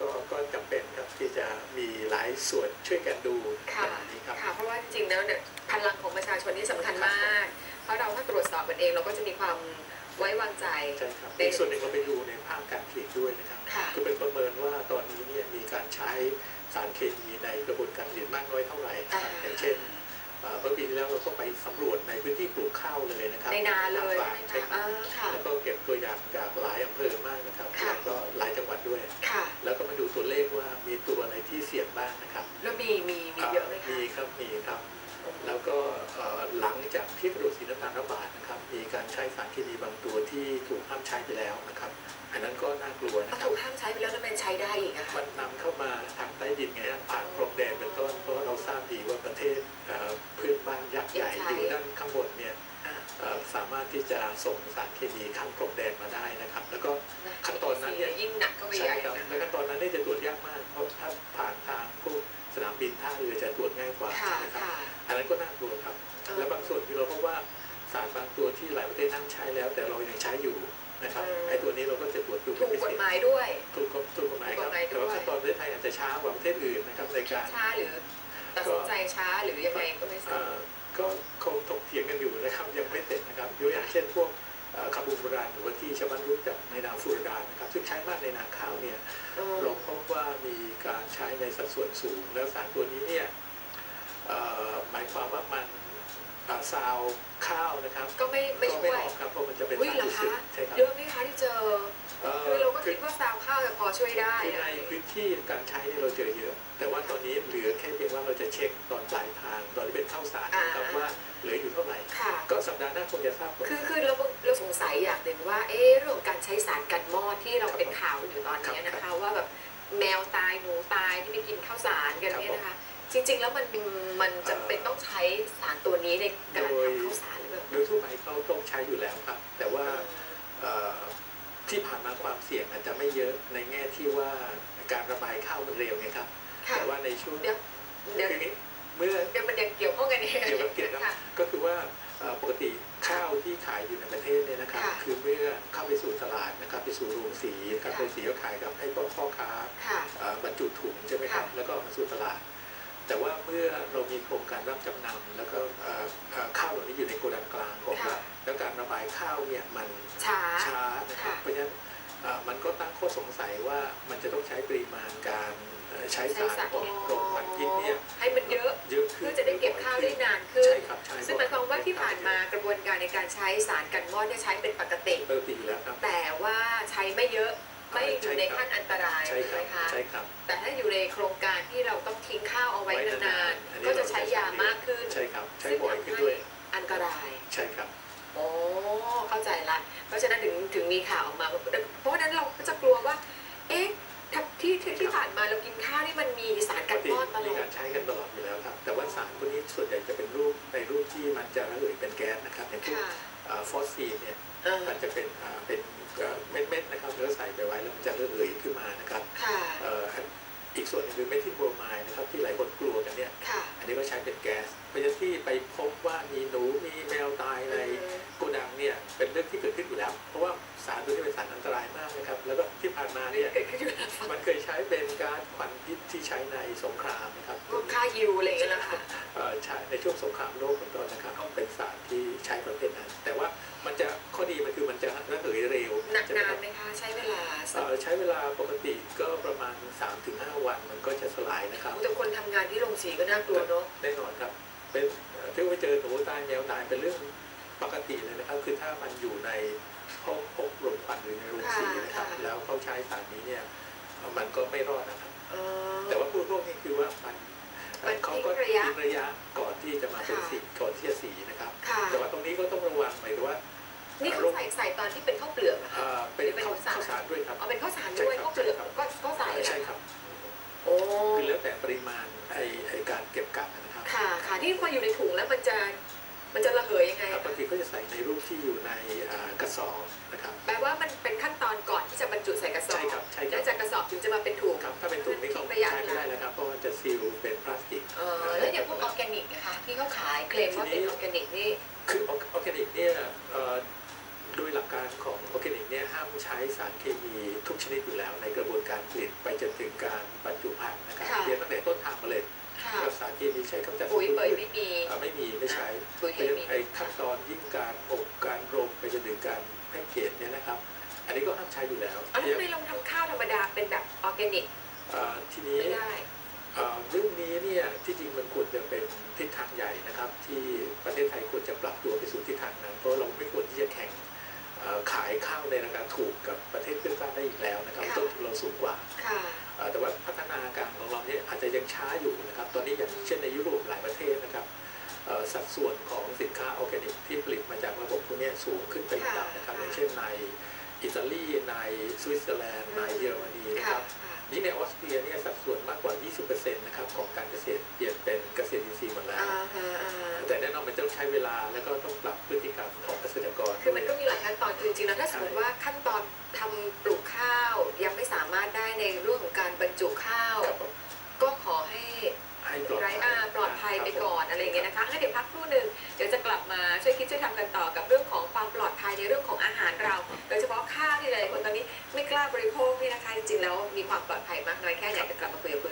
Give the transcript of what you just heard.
ก็ก็จำเป็นครับที่จะมีหลายส่วนช่วยกันดูค่ะแบบนี้ครับ ค่ะ เพราะว่าจริงๆแล้วเนี่ยพลังของประชาชนนี่สำคัญมาก เพราะเราถ้าตรวจสอบกันเองเราก็จะมีความไว้วางใจ ใช่ครับเป็นอีกส่วนหนึ่งเราไปดูในภาคการผลิตด้วยนะครับค่ะคือเป็นประเมินว่าตอนนี้เนี่ยมีการใช้สารเคมีในกระบวนการผลิตมากน้อยเท่าไหร่นะครับอย่างเช่นเอ่อเมื่อปีที่แล้วเราก็ไปสำรวจในพื้นที่ปลูกข้าวเลยนะครับในนาเลยภคกลางใช่ใช่ไหมคคะรับอ่าค่ะ บ้างนะครับแล้วมีมีมีเยอะไหมคะมีครับมีครับ แล้วก็เอ่อหลังจากที่กระดูกสีน้ำตาลระบาดนะครับ มีการใช้สารเคมีบางตัวที่ถูกห้ามใช้ไปแล้วนะครับ อันนั้นก็น่ากลัวถ้านะครัถูบกห้ามใช้ไปแล้วแล้วมันใช้ได้อีกอะค่ะมันนำเข้ามาทางใต้ดินไงฮะผ่านพรมแดนเป็นต้นเพราะเราทราบดีว่าประเทศเอ่อเพื่อนบ้านยักษ์ใหญ่ยังใช้อยู่ด้านข้างบนเนี่ยอ่าเอ่อสามารถที่จะส่งสารเคมีข้ามพรมแดนมาได้นะครับ ตัวที่หลายประเทศห้ามใช้แล้ว แต่เรายังใช้อยู่นะครับอืมไอ้ตัวนี้เราก็จะตรวจดูถูกกฎหมายด้วยถูกกฎถูกกฎหมายครับถูกกฎหมายด้วยแต่ว่าขั้นตอนประเทศไทยอาจจะช้ากว่าประเทศอื่นนะครับในการช้าหรือตัดสินใจช้าหรือยังไงก็ไม่ทราเอ่บอก็คงถกเถียงกันอยู่นะครับยังไม่เสร็จนะครับยกอย่างเช่นพวกเอ่อคาบูโบราณหรือว่าที่ชาวบ้านรู้จักในนามฟูรดานนะครับซึ่งใช้มากในนาข้าวเนี่ยเออเราพบว่ามีการใช้ในสัดส่วนสูง แล้วสารตัวนี้เนี่ยเอ่อหมายความว่ามันอ่า ซาวข้าวนะครับก็ไม่ไม่ก็ช่ไม่วยออกครับเพราะมันจะเป็นอุ้ยสารเหรอที่คะสึกใช่ครับเยอะไหมคะที่เจอเอ่อคือเราก็คืคิอดว่าซาวข้าวจะพอช่วยได้คืออะในพื้นที่การใช้เนี่ยเราเจอเยอะ แต่ว่าตอนนี้เหลือแค่เพียงว่าเราจะเช็คตอนปลายทางตอนที่เป็นข้าวสารนะครับว่าเหลืออยู่เท่าไหร่ ค่ะ ก็สัปดาห์หน้าคงจะทราบผล คือคือเราเราสงสัยอย่างหนึ่งว่า เอ๊ะเรื่องของการใช้สารกันมอดที่เราเป็นข่าวอยู่ตอนนี้นะคะว่าแบบแมวตายหมูตายที่ไปกินข้าวสารกันเนี่ยนะคะ จริง ๆ แล้วมันมันจำเป็นต้องใช้สารตัวนี้ในการทำข้าวสารหรือเปล่าโดยทั่วไปเขาต้องใช้อยู่แล้วครับ แต่ว่าเอ่อที่ผ่านมาความเสี่ยงอาจจะไม่เยอะในแง่ที่ว่าการระบายข้าวมันเร็วไงครับค่ะแต่ว่าในช่วงเดี๋ยวเดี๋ยวคืออย่างนี้เมื่อเดี๋ยวมันยังเกี่ยวข้องกันเองเกี่ยวกับเกี่ยวกับค่ะก็คือว่าเอ่อปกติข้าวที่ขายอยู่ในประเทศเนี่ยนะครับค่ะคือเมื่อเข้าไปสู่ตลาดนะครับ ไปสู่โรงสีครับค่ะโรงสีก็ขายกับให้พ่อพ่อค้าค่ะเอ่อบรรจุถุงใช่ไหมครับค่ะแล้วก็เอามาสู่ตลาด แต่ว่าเมื่อเรามีโครงการรับจำนำแล้วก็เอ่อเอ่อข้าวเหล่านี้อยู่ในโกดังกลางของรัฐแล้วการระบายข้าวเนี่ยมันช้าช้านะครับค่ะเพราะฉะนั้นเอ่อมันก็ตั้งข้อสงสัยว่ามันจะต้องใช้ปริมาณการเอ่อใช้ใช้สารสารปกลงควันพิษเนี่ยให้มันเยอะเยอะขึ้เพื่นอจะได้เก็บข้าวได้นานขึ้นใช่ครับใช่ซึ่งหมายความว่าที่ผ่านมากระบวนการในการใช้สารกันมอดเนี่ยใช้เป็นปกติปกติอยู่แล้วครับแต่ว่าใช้ไม่เยอะ ไม่อยู่ในขั้นอันตรายใช่ใช่คไหรัมบคะใช่ครับ แต่ถ้าอยู่ในโครงการที่เราต้องทิ้งข้าวเอาไว้ไว้นานนานๆอันๆนี้ก็จะใช้ยามากขึ้นใช่ครับใช้ซึ่งบ่อยทำขึ้นให้ด้วยอันตรายใช่ครับโอ้เข้าใจละ เพราะฉะนั้นถึงถึงมีข่าวออกมา เพราะฉะนั้นเราก็จะกลัวว่า เอ๊ะถ้า ที่ที่ที่ผ่านมาเรากินข้าวนี่มันมีสารปกักนติมอดตลมีอดการใช้กันตลอดอยู่แล้วครับ แต่ว่าสารพวกนี้ส่วนใหญ่จะเป็นรูปในรูปที่มันจะระเหยเป็นแก๊สนะครับอย่างพวกค่ะอ่าฟอสฟีนเนี่ยเออมันจะเป็นอ่าเป็นเอ่อเม็ดๆนะครับแล้วใส่ไปไว้แล้วมันจะระเหยขึ้นมานะครับค่ะเอ่ออีกส่วนหนึงคือเมทิลโบรไมด์นะครับที่หลายคนกลัวกันเนี่ย ค่ะอันนี้ก็ใช้เป็นแก๊สเพราะฉะนั้นที่ไปพบว่ามีหนูมีแมวตายในโกดังเนี่ยเป็นเรื่องที่เกิดขึ้นอยู่แล้ว เพราะว่าสารตัวนี้เป็นสารอันตรายมากนะครับ แล้วก็ ที่ผ่านมานี่เนี่ยเกิดขึ้นอยู่แล้วมันเคยใช้เป็นก๊าซควันพิษที่ใช้ในสงครามนะครับพวกค่ายิวอะไรอย่างเงี้ยนะคะเอ่อใช้ในช่วงสงครามโลกเป็นต้นนะครับเป็นสารที่ใช้ประเภทนั้น แต่ว่ามันจะข้อดีมันคือมันจะระเหยเร็วหนักใช่ไหมนาคนรับไหมคะใช้เวลาสัเอ่กอใช้เวลาปกติก็ประมาณ 3-5 วันมันก็จะสลายนะครับแต่คนทำงานที่โรงสีก็น่ากลัวเนาะแน่นอนครับเป็นเอ่อที่ว่าเจอหนูตายแมวตายเป็นเรื่องปกติเลยนะครับคือถ้ามันอยู่ใน ห้องอบรมควันหรือในโรงสีนะครับค่ะแล้วเขาใช้สารนี้เนี่ยเอ่อมันก็ไม่รอดนะครับเออแต่ว่าผู้พวกนี้คือว่ามันเอ่อมันเขาก็ทิ้งระยะทิ้งระยะก่อนที่จะมาเป็นค่ะสีก่อนที่จะสีนะครับค่ะแต่ว่าตรงนี้ก็ต้องระวังหมายถึงว่านี่เขาใส่ใส่ตอนที่เป็นข้าวเปลือกอะค่ะเอ่อเป็นหรือเป็นข้าวข้าวสารข้าวสารด้วยครับเอาเป็นข้าวสารด้วยข้าวเปลือกก็ก็ใส่ใช่นะครับโอ้คือแล้วแต่ปริมาณไอไอการเก็บกักนะครับ ค่ะค่ะที่พออยู่ในถุงแล้วมันจะ มันจะระเหยยังไงบางทีก็จะใส่ในรูปที่อยู่ในกระสอบนะครับแปลว่ามันเป็นขั้นตอนก่อนที่จะบรรจุใส่กระสอบใช่ครับใช่ครับแล้วจากกระสอบถึงจะมาเป็นถุงครับถ้าเป็นถุงไม่ก็ใช้ไม่ได้แล้วครับเพราะมันจะซีลเป็นพลาสติกเออแล้วอย่างพวกออร์แกนิกนะคะที่เขาขายเคลมว่าเป็นออร์แกนิกนี่คือออร์แกนิกเนี่ยโดยหลักการของออร์แกนิกเนี่ยห้ามใช้สารเคมีทุกชนิดอยู่แล้วในกระบวนการผลิตไปจนถึงการบรรจุภัณฑ์นะครับเรียนตั้งแต่ต้นทางมาเลย มีไม่ใช้ปุ๋ยเคเป็นมีไอ้ขั้นตอนยิ่งการอบการรมไปจนถึงการแพ็กเกจเนี่ยนะครับ อันนี้ก็ห้ามใช้อยู่แล้วเอาแล้วทำไมเราทำข้าวธรรมดาเป็นแบบออร์แกนิกอ่าทีนี้ไม่ได้อ่าเรื่องนี้เนี่ยที่จริงมันควรจะเป็นทิศทางใหญ่นะครับ ที่ประเทศไทยควรจะปรับตัวไปสู่ทิศทางนั้น เพราะเราไม่ควรที่จะแข่งอ่าขายข้าวในราคาถูกกับประเทศเพื่อนบ้านได้อีกแล้วนะครับค่ะต้นทุนเราสูงกว่า ตาลีในสวิตเซอร์แลนด์ในเยอรมนีนะคค่ะรับค่ะนี่ในออสเตรียเนี่ยสัดส่วนมากกว่า 20%นะครับของการเกษตรเปลี่ยนเป็นเกษตรอินทรีย์หมดแล้วอ่าฮะอ่าฮะแต่แน่นอนมันต้องใช้เวลาแล้วก็ต้องปรับพฤติกรรมของเกษตรกร คือมันก็มีหลายขั้นตอนคือจริงๆแล้วถ้าสมมติว่าขั้นตอนทำปลูกข้าวยังไม่สามารถได้ในเรื่องของการบรรจุข้าวครับผมก็ขอให้ให้ปลอดไรภัยอาปลอดภัยไปก่อนคบผมอะไรอย่างเงี้ยนะคะงั้นเดี๋ยวพักครู่หนึ่งเดี๋ยวจะกลับมาช่วยคิดช่วยทำกันต่อกับ จริงแล้วมีความปลอดภัยมากน้อยแค่ไหนจะกลับมาคุยกับ